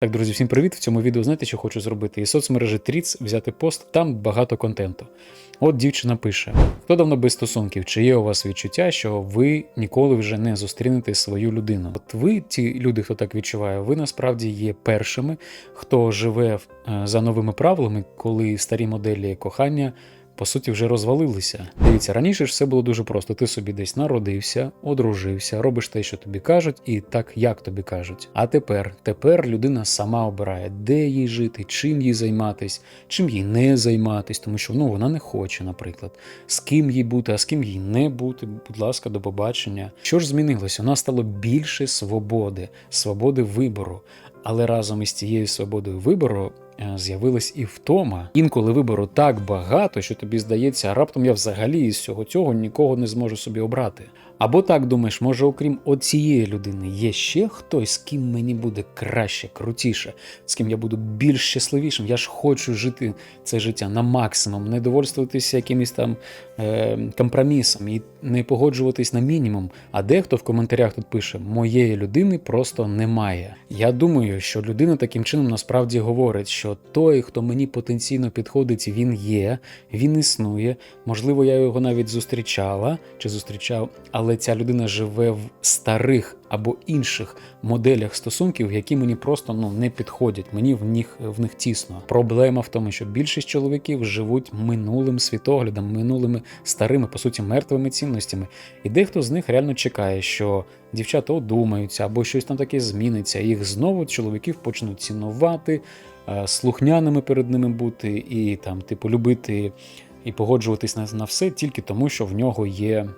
Так, друзі, всім привіт! В цьому відео знаєте, що хочу зробити? Із соцмережі Тріц взяти пост, там багато контенту. От дівчина пише: хто давно без стосунків, чи є у вас відчуття, що ви ніколи вже не зустрінете свою людину? От ви, ті люди, хто так відчуває, ви насправді є першими, хто живе е, за новими правилами, коли старі моделі кохання. По суті, вже розвалилися. Дивіться, раніше ж все було дуже просто. Ти собі десь народився, одружився, робиш те, що тобі кажуть, і так, як тобі кажуть. А тепер, тепер людина сама обирає, де їй жити, чим їй займатись, чим їй не займатись, тому що ну вона не хоче, наприклад, з ким їй бути, а з ким їй не бути. Будь ласка, до побачення. Що ж змінилось? У нас стало більше свободи, свободи вибору. Але разом із цією свободою вибору з'явилась і втома. Інколи вибору так багато, що тобі здається, раптом я взагалі із всього цього нікого не зможу собі обрати. Або так думаєш, може, окрім оцієї людини, є ще хтось, з ким мені буде краще, крутіше, з ким я буду більш щасливішим. Я ж хочу жити це життя на максимум, не довольствуватися якимось там е, компромісом і не погоджуватись на мінімум. А дехто в коментарях тут пише: моєї людини просто немає. Я думаю, що людина таким чином насправді говорить, що той, хто мені потенційно підходить, він є, він існує. Можливо, я його навіть зустрічала чи зустрічав, але ця людина живе в старих або інших моделях стосунків, які мені просто ну не підходять. Мені в них в них тісно. Проблема в тому, що більшість чоловіків живуть минулим світоглядом, минулими старими, по суті, мертвими цінностями. І дехто з них реально чекає, що дівчата одумаються або щось там таке зміниться. Їх знову чоловіків почнуть цінувати, е, слухняними перед ними бути, і там, типу, любити і погоджуватись на, на все тільки тому, що в нього є.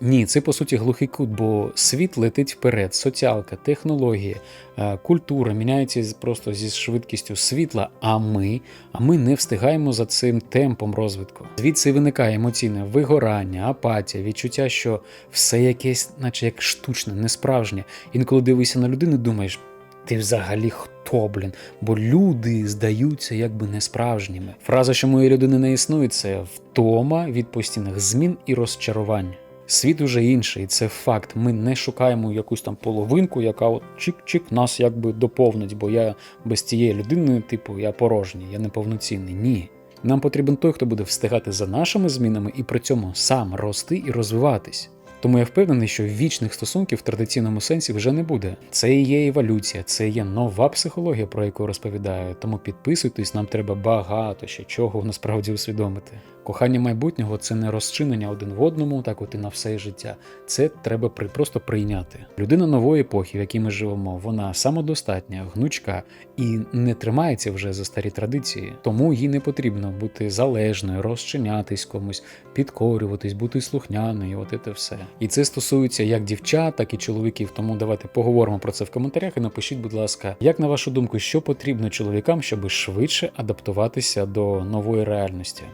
Ні, це по суті глухий кут, бо світ летить вперед, соціалка, технології, е, культура міняється просто зі швидкістю світла. А ми, а ми не встигаємо за цим темпом розвитку. Звідси виникає емоційне вигорання, апатія, відчуття, що все якесь, наче як штучне, несправжнє. Інколи дивишся на людину, думаєш. Ти взагалі хто, блін? Бо люди здаються якби несправжніми. Фраза, що моєї людини не існує, це втома від постійних змін і розчарувань. Світ уже інший, це факт. Ми не шукаємо якусь там половинку, яка от чик-чик нас якби доповнить, бо я без цієї людини, типу, я порожній, я неповноцінний. Ні. Нам потрібен той, хто буде встигати за нашими змінами і при цьому сам рости і розвиватись. Тому я впевнений, що вічних стосунків в традиційному сенсі вже не буде. Це і є еволюція, це є нова психологія, про яку розповідаю. Тому підписуйтесь, нам треба багато ще чого насправді усвідомити. Кохання майбутнього це не розчинення один в одному, так от і на все життя. Це треба при просто прийняти. Людина нової епохи, в якій ми живемо, вона самодостатня, гнучка і не тримається вже за старі традиції. Тому їй не потрібно бути залежною, розчинятись комусь, підкорюватись, бути слухняною. От це все. І це стосується як дівчат, так і чоловіків. Тому давайте поговоримо про це в коментарях і напишіть, будь ласка, як на вашу думку, що потрібно чоловікам, щоб швидше адаптуватися до нової реальності.